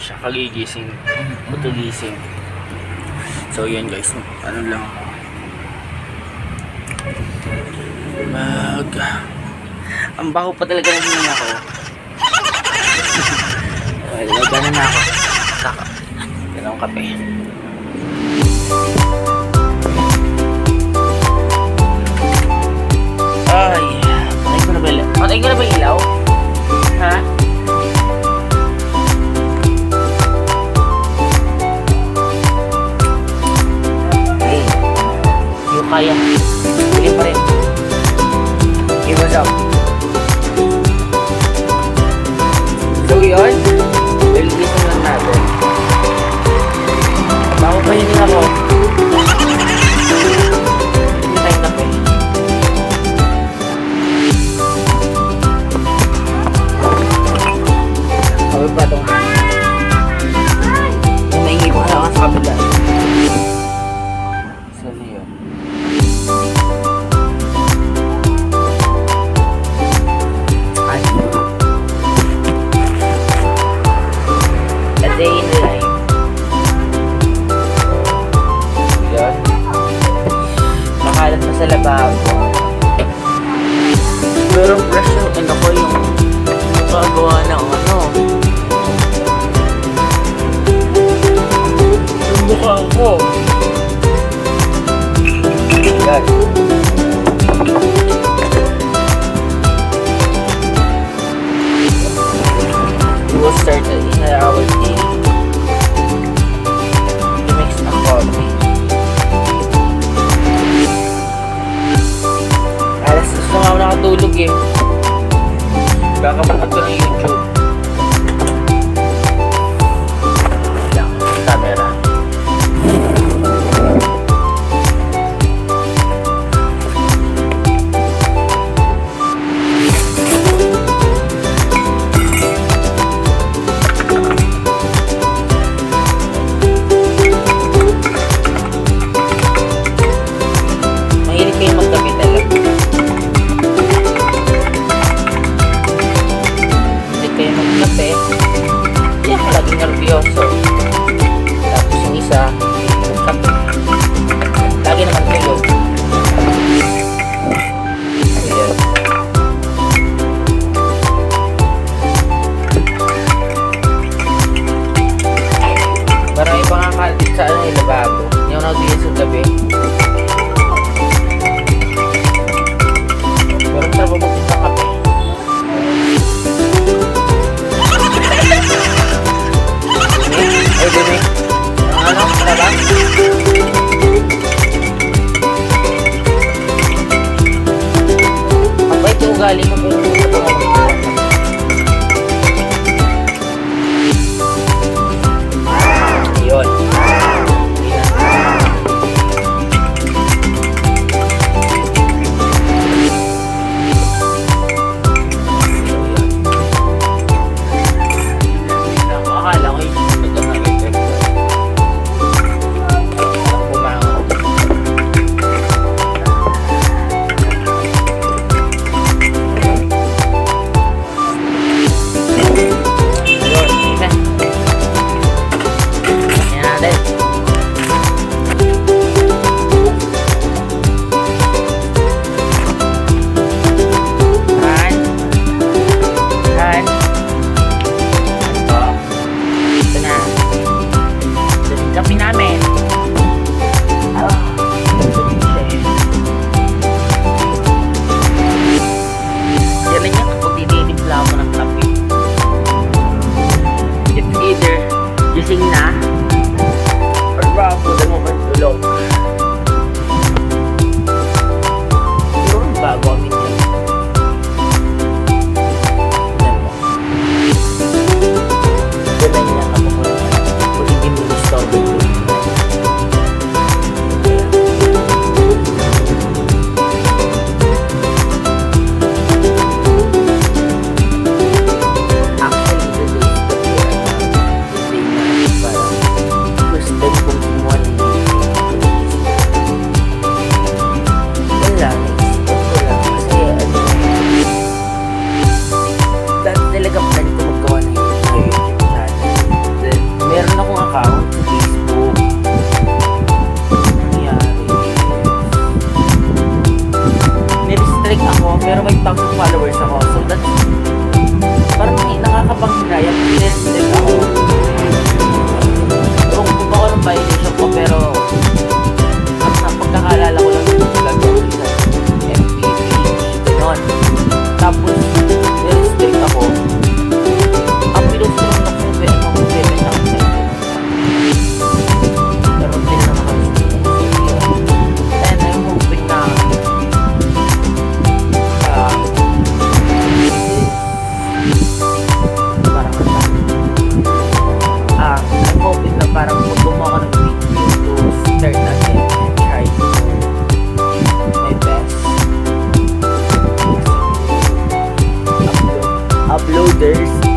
siya, kagigising. Putugising. So, yun guys. Ano lang. Mag... Ang baho pa talaga ng hininga ko. Well, gano'n na ako. Kaka. Ganun kape. Ay, patay ko na ba ilaw? Patay ko na ba ilaw? Ha? Kaya. Sige pa rin. Okay, what's up? So yun, lilisan lang natin. Bago pa yun ako. Yan. We will start in our day. To mix a coffee. Alas gusto nga ako eh. Baka manood uploaders.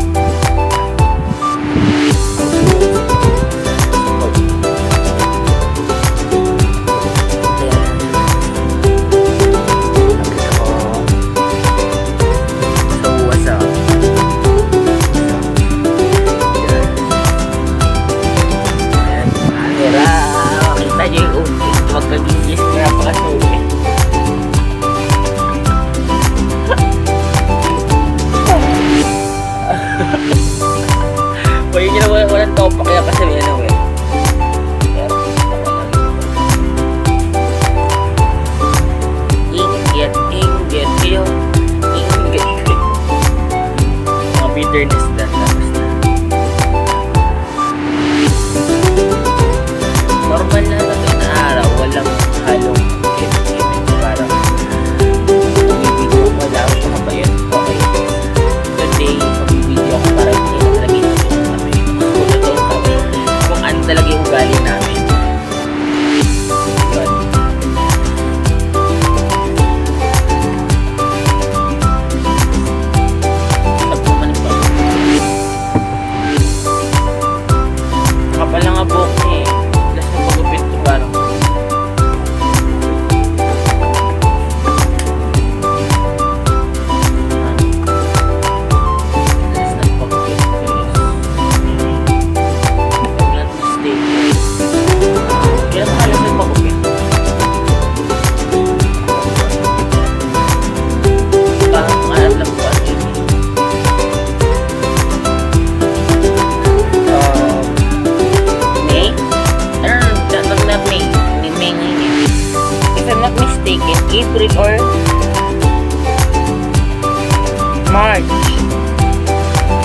March.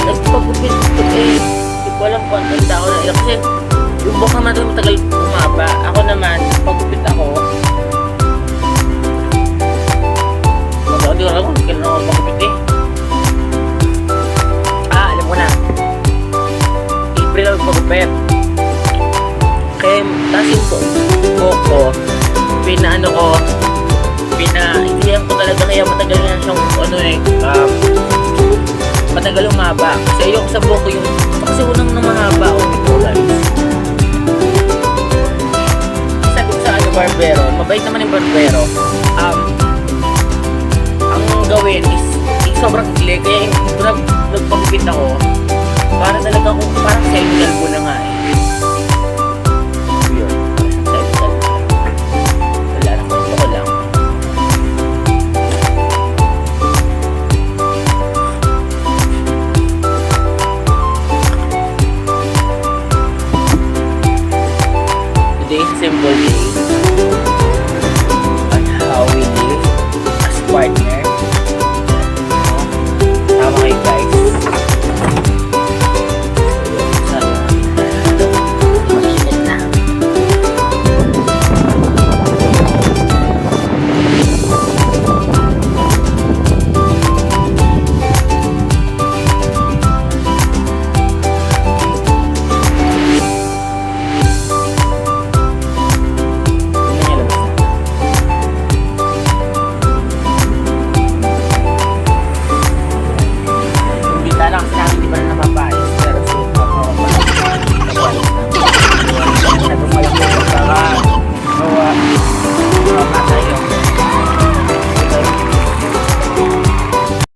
Nagpagupit ko eh. Hindi ko alam kung anong tao na Kasi yung buhok naman doon matagal umaba. Ako naman, pagupit ako. Matagal di ko alam kung kailan ako pagupit eh. Ah, alam ko na. April ako pagupit. Kaya, tapos yung bu- buhok ko, pinaano ko, pinaintindihan ko talaga kaya matagal na siyang, ano eh, um, matagal umaba. Kasi ayoko sa buhok ko yung, kasi unang na mahaba ako nito guys. Sabi ko sa ano, barbero, mabait naman yung barbero. Um, ang gawin is, is sobrang ikli, kaya nag, nagpagupit ako, para talaga kung, parang semi ko na nga eh.